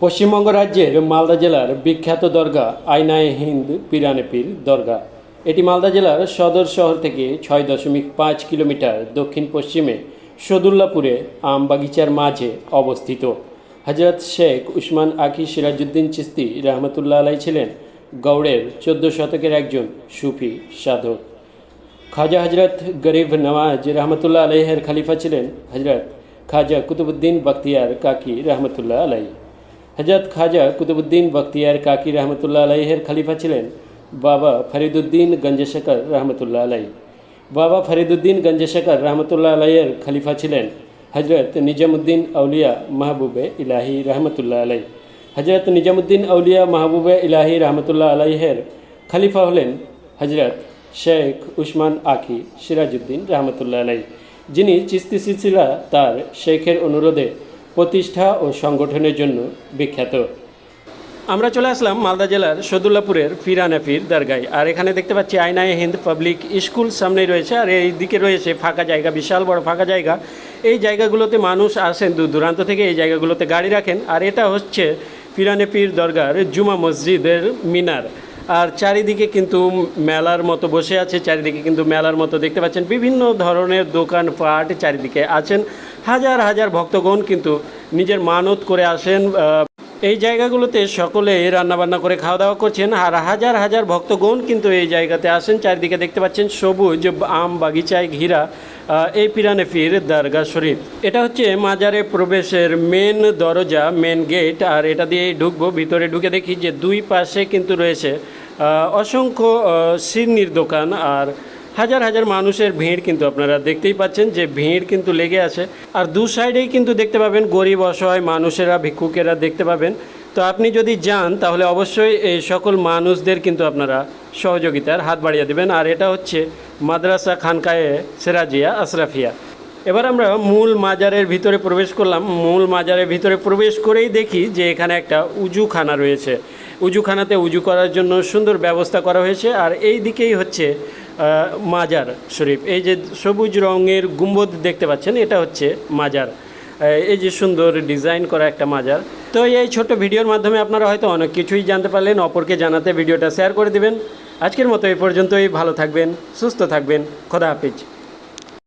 পশ্চিমবঙ্গ রাজ্যের মালদা জেলার বিখ্যাত দরগা আইনায় হিন্দ পিরানে পীর দরগা। এটি মালদা জেলার সদর শহর থেকে ছয় দশমিক পাঁচ কিলোমিটার দক্ষিণ পশ্চিমে সদুল্লাপুরে আমবাগিচার মাঝে অবস্থিত। হজরত শেখ উসমান আকি সিরাজউদ্দিন চিস্তি রহমতুল্লাহ আলাই ছিলেন গৌড়ের চোদ্দ শতকের একজন সুফি সাধক। খাজা হজরত গরিব নওয়াজ রহমতুল্লাহ আলাইহের খালিফা ছিলেন হজরত খাজা কুতুবুদ্দিন বখতিয়ার কাকি রহমতুল্লাহ আলাই হজরত খাজা কুতুবুদ্দিন বখতিয়ার কাকি রহমতুল্লাহ আলাইহের খলিফা ছিলেন। বাবা ফরিদুদ্দিন গঞ্জশেখর রহমতুল্লাহ আলাই বাবা ফরিদুদ্দিন গঞ্জশেখর রহমতুল্লাহ আলাইয়ের খলিফা ছিলেন। হজরত নিজামুদ্দিন আউলিয়া মাহবুবে ইলাহি রহমতুল্লাহ আলাই হজরত নিজামুদ্দিন আউলিয়া মাহবুবে ইলাহি রহমতুল্লাহ আলাইহের খলিফা হলেন হজরত শেখ উসমান আকি সিরাজউদ্দিন রহমতুল্লাহ আলাই যিনি চিস্তি সিলসিলা তার শেখের অনুরোধে প্রতিষ্ঠা ও সংগঠনের জন্য বিখ্যাত। আমরা চলে আসলাম মালদা জেলার সদুল্লাপুরের ফিরানাফির দরগায়। আর এখানে দেখতে পাচ্ছি আইনায় হিন্দ পাবলিক স্কুল সামনেই রয়েছে। আর এই দিকে রয়েছে ফাঁকা জায়গা, বিশাল বড় ফাঁকা জায়গা। এই জায়গাগুলোতে মানুষ আসেন দূর দূরান্ত থেকে এই জায়গাগুলোতে গাড়ি রাখেন। আর এটা হচ্ছে ফিরানেপির দরগার জুমা মসজিদের মিনার। আর চারিদিকে কিন্তু মেলার মতো বসে আছে, চারিদিকে কিন্তু মেলার মতো দেখতে পাচ্ছেন। বিভিন্ন ধরনের দোকান পাট চারিদিকে আছেন। হাজার হাজার ভক্তগণ কিন্তু নিজের মানত করে আসেন এই জায়গাগুলোতে সকলে রান্নাবান্না করে খাওয়া দাওয়া করছেন। আর হাজার হাজার ভক্তগণ কিন্তু এই জায়গাতে আসেন। চারিদিকে দেখতে পাচ্ছেন সবুজ আম বাগিচায় ঘিরা এই পিরানেফির দরগা শরীফ। এটা হচ্ছে মাজারে প্রবেশের মেন দরজা মেন গেট আর এটা দিয়ে ঢুকবো। ভিতরে ঢুকে দেখি যে দুই পাশে কিন্তু রয়েছে অসংখ্য আহ, সিন্নির দোকান আর হাজার হাজার মানুষের ভিড় কিন্তু আপনারা দেখতেই পাচ্ছেন যে ভিড় কিন্তু লেগে আছে। আর দু সাইডেই কিন্তু দেখতে পাবেন গরিব, অসহায় মানুষেরা, ভিক্ষুকেরা দেখতে পাবেন। তো আপনি যদি যান, তাহলে অবশ্যই এই সকল মানুষদের কিন্তু আপনারা সহযোগিতার হাত বাড়িয়ে দেবেন। আর এটা হচ্ছে মাদ্রাসা খানকায়ে সেরাজিয়া, আশরাফিয়া। এবার আমরা মূল মাজারের ভিতরে প্রবেশ করলাম। মূল মাজারের ভিতরে প্রবেশ করেই দেখি যে এখানে একটা উজুখানা রয়েছে। উজুখানাতে উজু করার জন্য সুন্দর ব্যবস্থা করা হয়েছে। আর এই দিকেই হচ্ছে মাজার শরীফ। এই যে সবুজ রঙের গুম্বদ দেখতে পাচ্ছেন, এটা হচ্ছে মাজার। এই যে সুন্দর ডিজাইন করা একটা মাজার। তো এই ছোট ভিডিওর মাধ্যমে আপনারা হয়তো অনেক কিছুই জানতে পারলেন। অপরকে জানাতে ভিডিওটা শেয়ার করে দিবেন। আজকের মতো এই পর্যন্তই। ভালো থাকবেন, সুস্থ থাকবেন। খোদা হাফিজ।